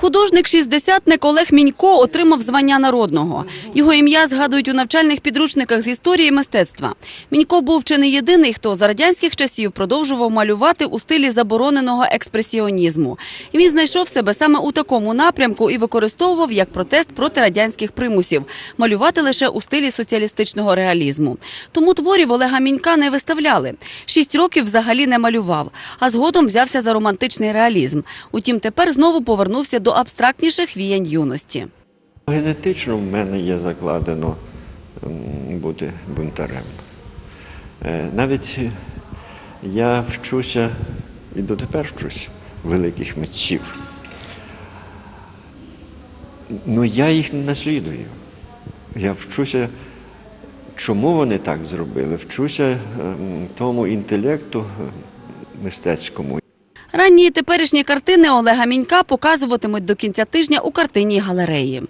Художник-шістдесятник Олег Мінько отримав звання народного. Його ім'я згадують у навчальних підручниках з історії мистецтва. Мінько був чи не єдиний, хто за радянських часів продовжував малювати у стилі забороненого експресіонізму. Він знайшов себе саме у такому напрямку і використовував як протест проти радянських примусів малювати лише у стилі соціалістичного реалізму. Тому творів Олега Мінька не виставляли. Шість років взагалі не малював, а згодом взявся за романтичний реалізм. Утім, тепер знову повернувся до абстрактніших віянь юності. Генетично в мене є закладено бути бунтарем. Е, Навіть я вчуся і дотепер вчусь великих митців. Ну я їх не наслідую. Я вчуся, чому вони так зробили, вчуся тому інтелекту мистецькому. Ранні теперішні картини Олега Мінька показуватимуть до кінця тижня у картинній галереї.